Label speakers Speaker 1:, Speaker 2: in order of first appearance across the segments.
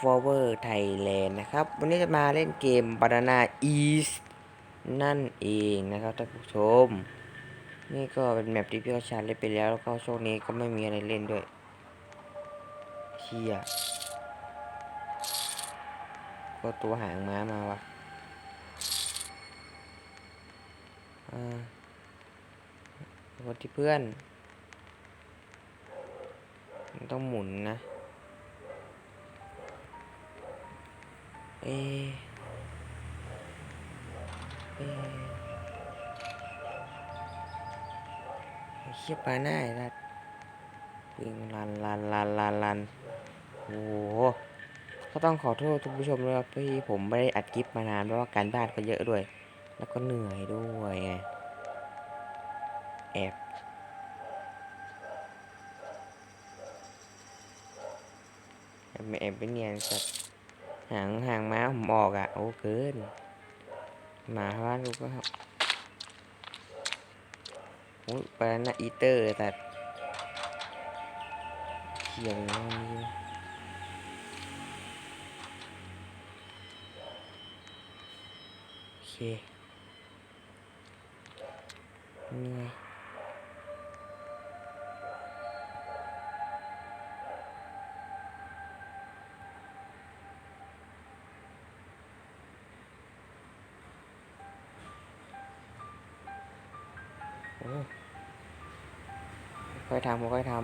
Speaker 1: Flower Thailand นะครับ วันนี้จะมาเล่นเกม Banana East นั่นเองนะครับท่านผู้ชม นี่ก็เป็นแมปที่พี่กชาเล่นไปแล้ว แล้วก็ช่วงนี้ก็ไม่มีอะไรเล่นด้วยเชียก็ตัวหางม้ามาวะอ่าสวัสดีเพื่อน ต้องหมุนนะ เอเออเชี่ยปลาหน้าไอ้สัสวิ่งลันลันลันลันลันโอ้โหก็ต้องขอโทษทุกผู้ชมด้วยครับที่ผมไม่ได้อัดคลิปมานานเพราะว่าการบ้านก็เยอะด้วย แล้วก็เหนื่อยด้วยไงแอบแอบไม่แอบไปเนียนสัตว์ หางหางม้าผมออกอะ่ะ โอ้เกินหมาบ้านลูก็โอ้ยปลาหน้าอีเตอร์แต่เขียงนี่โอเคนี่ อยทำค่อยท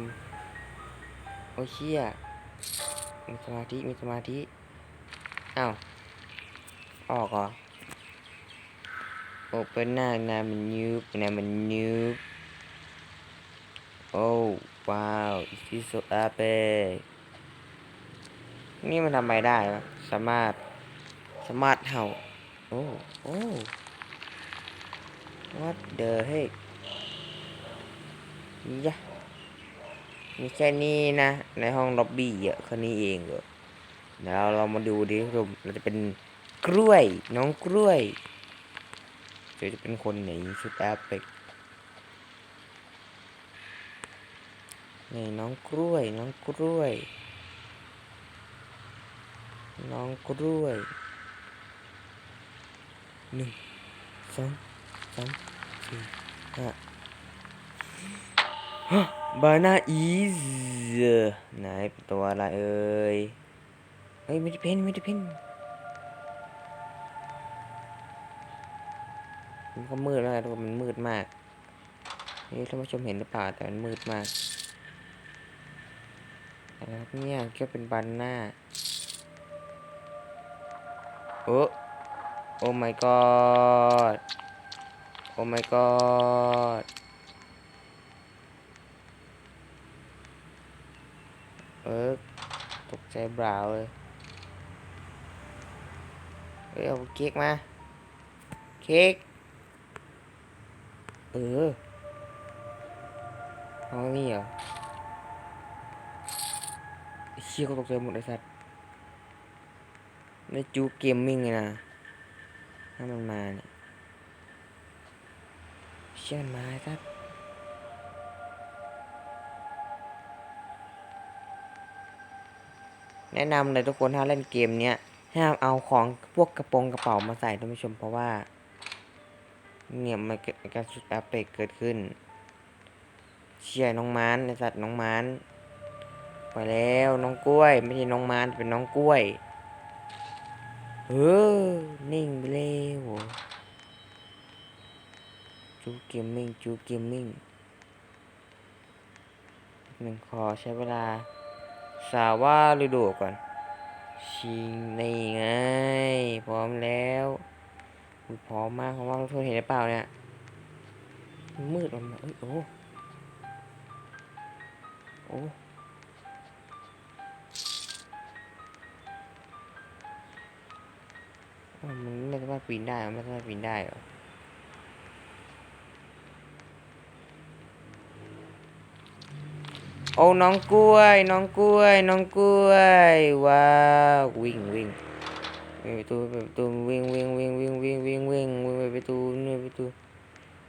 Speaker 1: ำโอ้เชี่ยมีสมาธิมีสมาธิอ้าวออกเหรอ Open หน้าหน้ามันยูบหน้ามันยูบโอ้ว้าวอิซิโซอาเปนี่มันทำไมได้วะสามารถสามารถเห่าโอ้โอ้ what the heck ยะ มีแค่นี้นะ ในห้องล็อบบี้อะแค่นี้เองเหรอเดี๋ยวเรามาดูดิเราเราจะเป็นกล้วยน้องกล้วยเดี๋ยวจะเป็นคนไหนชุดแอปเปิกนี่น้องกล้วย น้องกล้วย น้องกล้วยหนึ่งสองสามสี่ห้า บานาอีสไหนเป็นตัวอะไรเอ่ยเฮ้ยไม่ได้เพ้นไม่ได้เพ้นมันก็มืดแล้วทุกคนมันมืดมากนี่ท่านผู้ชมเห็นหรือเปล่าแต่มันมืดมากนะครับเนี่ยก็เป็นบันหน้าโอ้โอ้ my god โอ้ my god เออตกใจเปล่าเลยเอ้ยเอาเค้กมา เค้ก เออเอานี่เหรอเชี่ยก็ตกใจหมดไอ้สัตว์ในจูเกมมิ่งเลยนะ ถ้ามันมาเนี่ยเชี่ยมันมาสัตว์ แนะนำเลยทุกคนถ้าเล่นเกมเนี้ยห้ามเอาของพวกกระโปรงกระเป๋ามาใส่ท่านผู้ชมเพราะว่า เนี่ยมันเกิดการสุดอัปเดตเกิดขึ้น เชียร์น้องมานในสัตว์น้องมานไปแล้วน้องกล้วย ไม่ใช่น้องมานเป็นน้องกล้วยเออนิ่งไปแล้วจูเกมมิ่งจูเกมมิ่งหนึ่งขอใช้เวลา สาว่าฤดูก่อน ชิงนี่ไง พร้อมแล้วพร้อมมากพร้อมมาทุกคนเห็นหรือเปล่าเนี่ย มืดมันมาเอ้ยโอ้โอ้อ้าวมันไม่สามารถปีนได้มันไม่สามารถปีนได้เหรอ โอ้น้องกล้วย น้องกล้วย น้องกล้วย ว้าววิ่งวิ่งวิ่ไปตูปตูวิ่งวิ่งวิ่งวิ่งวิ่งวิ่งวิ่งวิ่งไปปตูนี่ปตู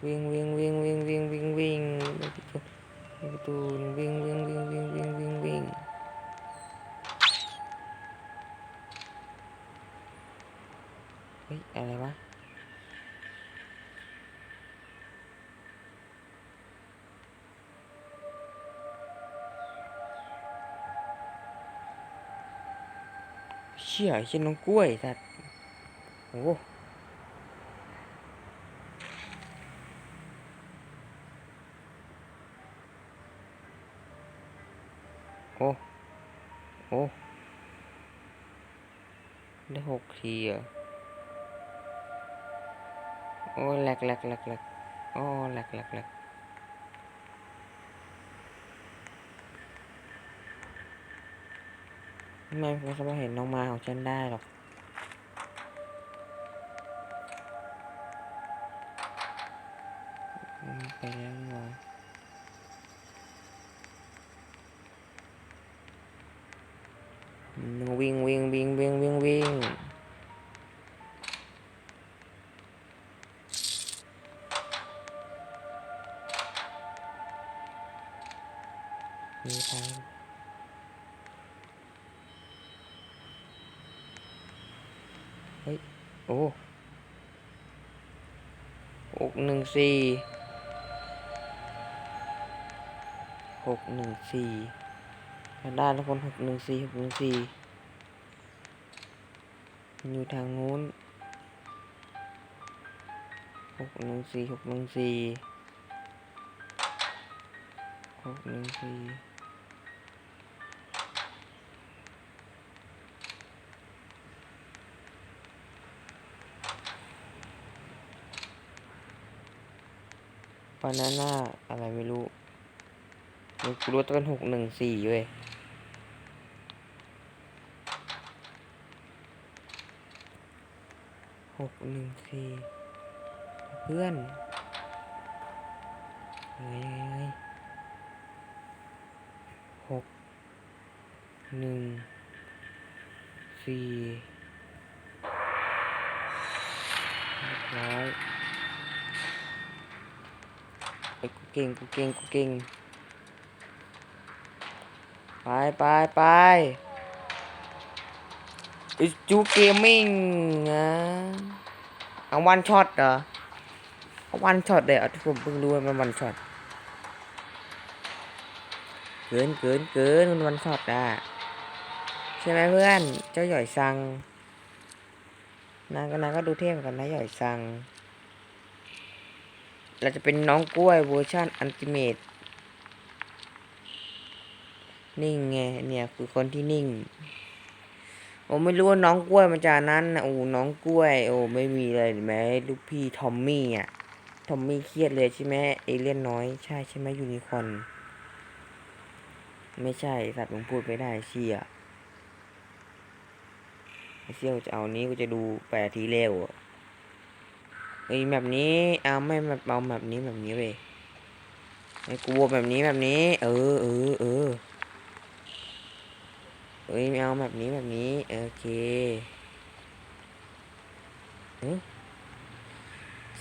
Speaker 1: วิ่งวิ่งวิ่งวิ่งวิ่งวิ่งวิ่งไปปปตูวิ่งวิ่งวิ่งวิ่งวิ่งวิ่งวิ่งเฮ้ยอะไรวะ ชี่ยเช่นน้องกล้วยสัตว์โอ้โอ้โอ้ได้หกทีอะโอ้แหลกแหลกแหลกแหลกโอ้แหลกแหลกแหลก ไม่ไม่สามารถเห็นน้องมาของฉันได้หรอกไปแล้วหว่าอืมวิ่งวิ่งวิ่งวิ่งวิ่งวิ่งมีทางเฮ้ย โอ้หกหนึ่งสี่หกหนึ่งสี่ได้แล้วคนหกหนึ่งสี่หกหนึ่งสี่อยู่ทางนู้นหกหนึ่งสี่หกหนึ่งสี่หกหนึ่งสี่ บานาน่าอะไรไม่รู้กูรู้ต้องเป็นหกหนึ่งสี่เว้ยหกหนึ่งสี่เพื่อนเฮ้ยเฮ้ยหกหนึ่งสี่ร้อยไอ้ยกู เก่งกูเก่งกูเก่งไปไปไปอิจูเกมมิ่งอะเอาวันช็อตเหรอเอาวันช็อตเลยอะผมเพิ่งรู้ว่ามันวันช็อตเกินเกินเกินมันวันช็อตอะใช่ไหมเพื่อนเจ้าหย่อยซังนางก็นางก็ดูเท่เหมือนกันนะหย่อยซัง เราจะเป็นน้องกล้วยเวอร์ชันอันติเมตนิ่งไงเนี่ยคือคนที่นิ่งโอ้ไม่รู้ว่าน้องกล้วยมันจะนั้นนะโอ้น้องกล้วย โอ้ไม่มีเลยเห็นไหมลูกพี่ทอมมี่อะทอมมี่เครียดเลยใช่ไหมเอเลี่ยนน้อยใช่ใช่ไหมยูนิคอร์นไม่ใช่สัตว์ผมพูดไม่ได้เชี่ยเชี่ยกูจะเอานี้กูจะดูแปดทีเร็วอะ อ้ยแบบนี้เอาไม่แบบเอาแบบนี้แบบนี้เว้ยไอ้กูแบบนี้แบบนี้ เออเออเออเอ้ยไม่เอาแบบนี้แบบนี้โอเค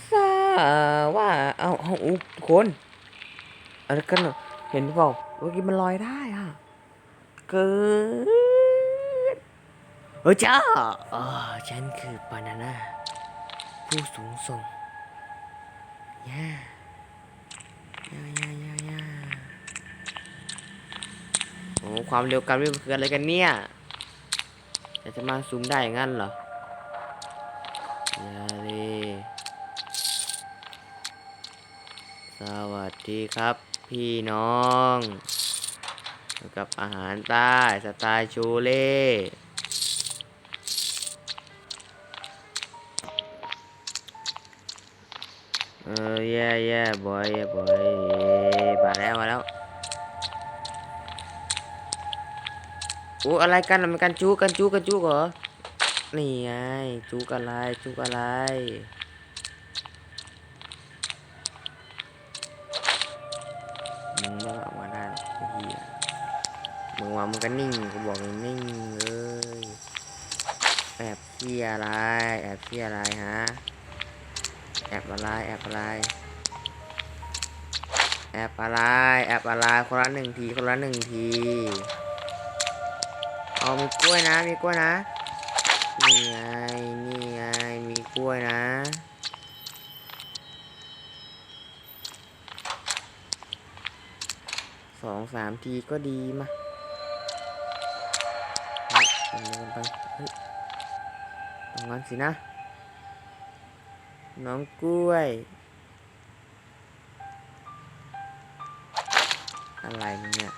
Speaker 1: ซาว่าเอาเอาอุคนอะไรกันเนอเห็นเปล่าเมื่อกี้มันลอยได้อะเกิดเออจ้าอ๋อฉันคือบานาน่า ผู้สูงส่งย่าย่าย่าย่าย่าโอ้ความเร็วการวิ่งมันคืออะไรกันเนี่ยแต่จะมาซูมได้อย่างนั้นเหรออย่าเลยสวัสดีครับพี่น้อง กับอาหารใต้สไตล์ชูเล่ แย่แย่บอยแย่บอยมาแล้วมาแล้วโอ้อะไรกันมันกันจูกันจูกันจูเหรอนี่ไงจูกอะไรจูกอะไรมึงว่าออกมาได้หรอกไอ้เฮียมึงว่ามึงก็นิ่งกูบอกมึงนิ่งเลยแอบเที่ยอะไรแอบเที่ยอะไรฮะ แอบอะไรแอบอะไรแอบอะไรแอบอะไรคนละหนึ่งทีคนละหนึ่งทีเอามีกล้วยนะมีกล้วยนะนี่ไงนี่ไงมีกล้วยนะสองสามทีก็ดีมาเฮ้ยเอาเงินไปเฮ้ยตรงนั้นสินะ น้องกล้วย อะไรเนี่ย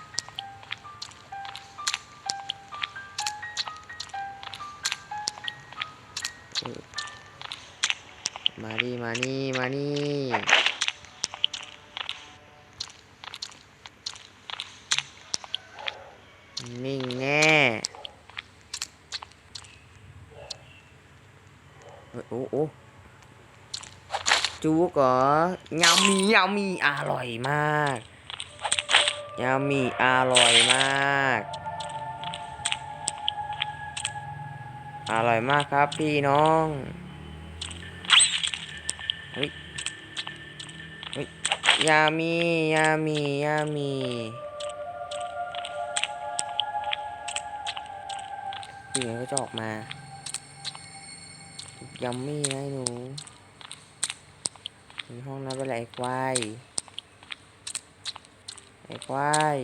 Speaker 1: มาดิมานี่ มานี่ นิ่งแน่เฮ้ยโอ้โอ้ จุกเหรอยำมียำมีอร่อยมากยำมีอร่อยมาก อร่อยมากครับพี่น้องเฮ้ยเฮ้ยยามียามียามีเสียงก็จะออกมายัมมี่นะไอ้หนู มีห้องน้ำเป็นไรไอ้ควายไอ้ควาย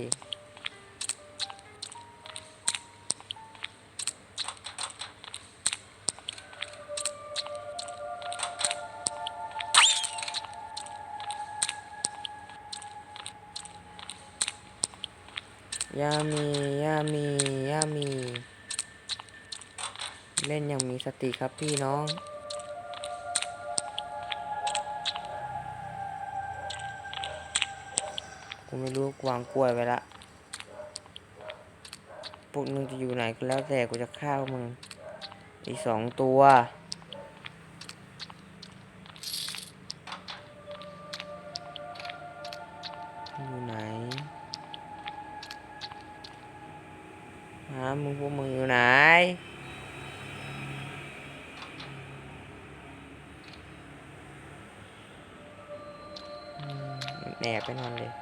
Speaker 1: ยามียามียามี เล่นอย่างมีสติครับพี่น้อง กูไม่รู้วางกล้วยไว้ละพวกมึงจะอยู่ไหนก็แล้วแต่กูจะฆ่าพวกมึง อีกสองตัวอยู่ไหนหามึงพวกมึงอยู่ไหนแอบไปนอนเลย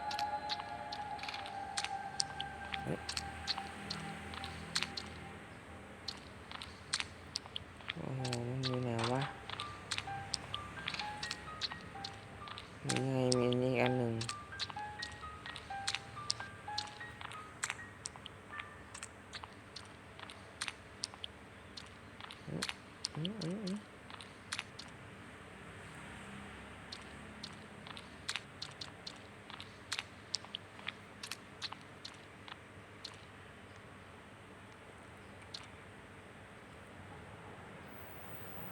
Speaker 1: มอืมอืม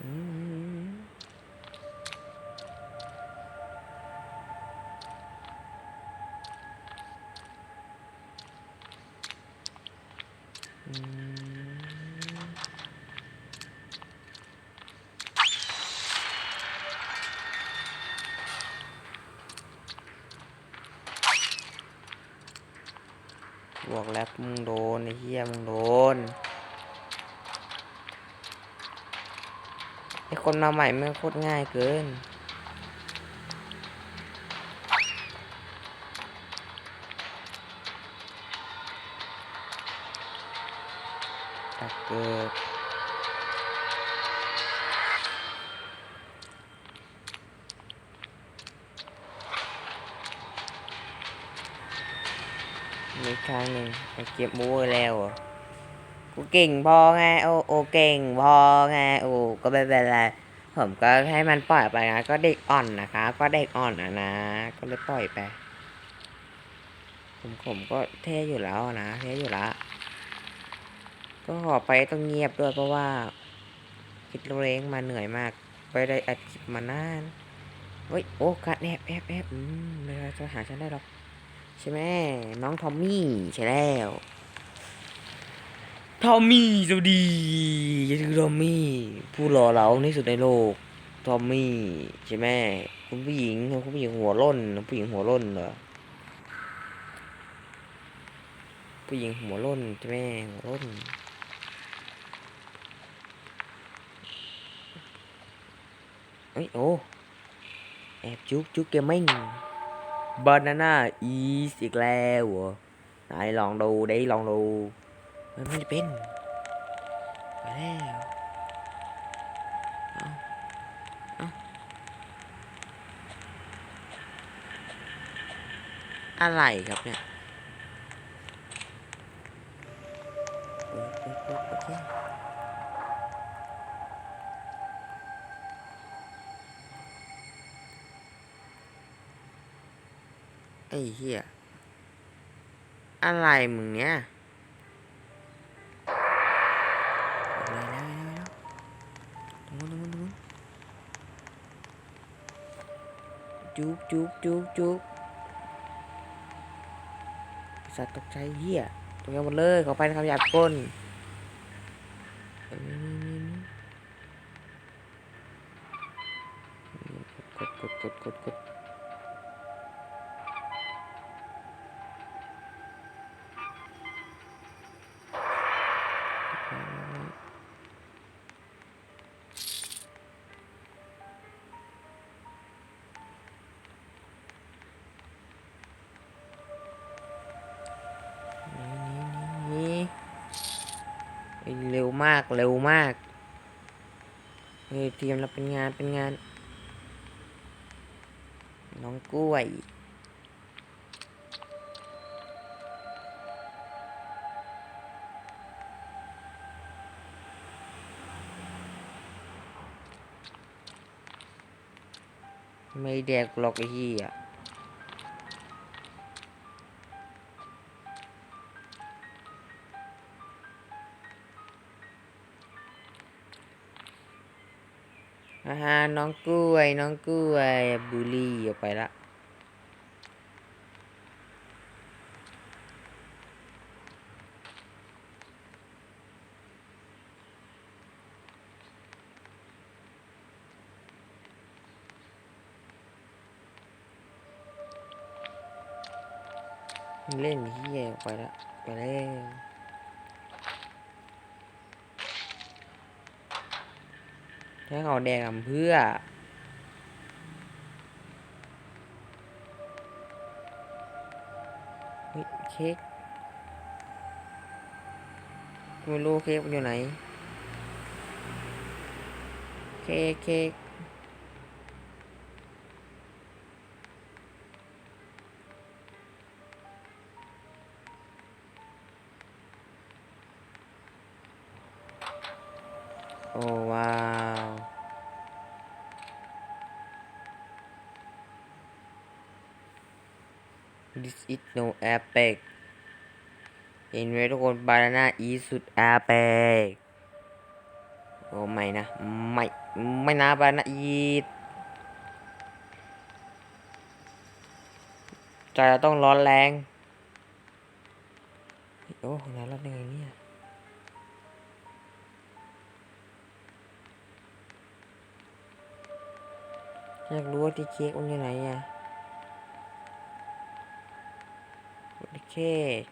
Speaker 1: อืมอืม บอกแล้วมึงโดนไอ้เหี้ยมึงโดนไอคนมาใหม่มันโคตรง่ายเกิน แล้วเหรอกูเก่งพอไงโอโอเก่งพอไงโอก็ไม่เป็นไรผมก็ให้มันปล่อยไปนะก็เด็กอ่อนนะคะก็เด็กอ่อนนะนะ ก็เลยปล่อยไปผมผมก็เท่อยู่แล้วนะเท่อยู่ละก็ขอไปต้องเงียบด้วยเพราะว่า คิดเล้งมาเหนื่อยมาก ไปได้อัดคลิปมานานเฮ้ยโอ้กัดแอบแอบแอบอืมไม่ได้จะหาฉันได้หรอกใช่ไหมน้องทอมมี่ใช่แล้ว ทอมมี่สวัสดีคือทอมมี่ผู้หล่อเหลาที่สุดในโลกทอมมี่ใช่ไหมคุณผู้หญิงคุณผู้หญิงหัวร่นผู้หญิงหัวร่นเหรอผู้หญิงหัวร่นใช่ไหมหัวร่นเอ้ยโอ้แอบจุกจุกเกมมิ่งบานาน่าอีสอีกแล้วเหรอไหนลองดูได้ลองดู มันไม่เป็นไปแล้วเอาเอาอะไรครับเนี่ยโอเคไอ้เหี้ยอะไรมึงเนี่ย จุกจุกจุกจุกสัตว์ตกใจเหี้ยตกใจหมดเลยขอไปนะครับหยาบก้นเอ้ยนี่นี่นี่กดกดกดกดกด เร็วมากเฮ้ยเตรียมแล้วเป็นงานเป็นงาน น้องกล้วยไม่แดกหรอกไอ้เหี้ยาหาน้องกล้วย น้องกล้วยบูลลี่ออกไปละเล่นเฮียออกไปละไปแล้ว ถ้าเขาแดงเพื่อ เค้กไม่รู้เค้กอยู่ไหน เค้กเค้กโอ้ว้าว This is no epic เห็นไหมทุกคนบานาน่าอีสุด epic โอ้ไม่นะ ไม่ ไม่นะบานาน่าอีทใจเราต้องร้อนแรง โอ้คนนั้นรอดได้ไงเนี่ยอยากรู้ว่าที่เค้กมันอยู่ไหนอะ เค้ก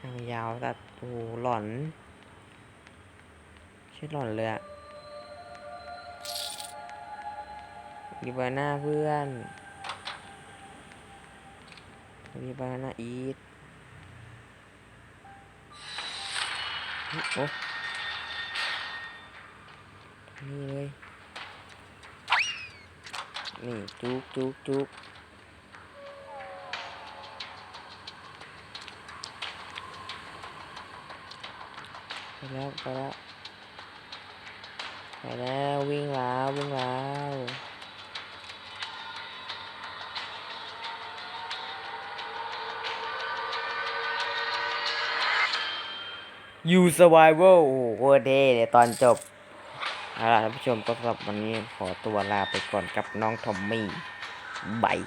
Speaker 1: ทางยาวตัดโอ้หหลอนชื่อหล่อนเลยอะดีบาน่าเพื่อนดีบาน่าอีทโอ้นี่เลย นี่จุกจุกจุก แล้วไปแล้วไปแล้ววิ่งแล้ววิ่งแล้ว You Survival โอ้โหเท่เลยตอนจบเอาล่ะท่านผู้ชมก็สำหรับวันนี้ขอตัวลาไปก่อนกับน้องทอมมี่บาย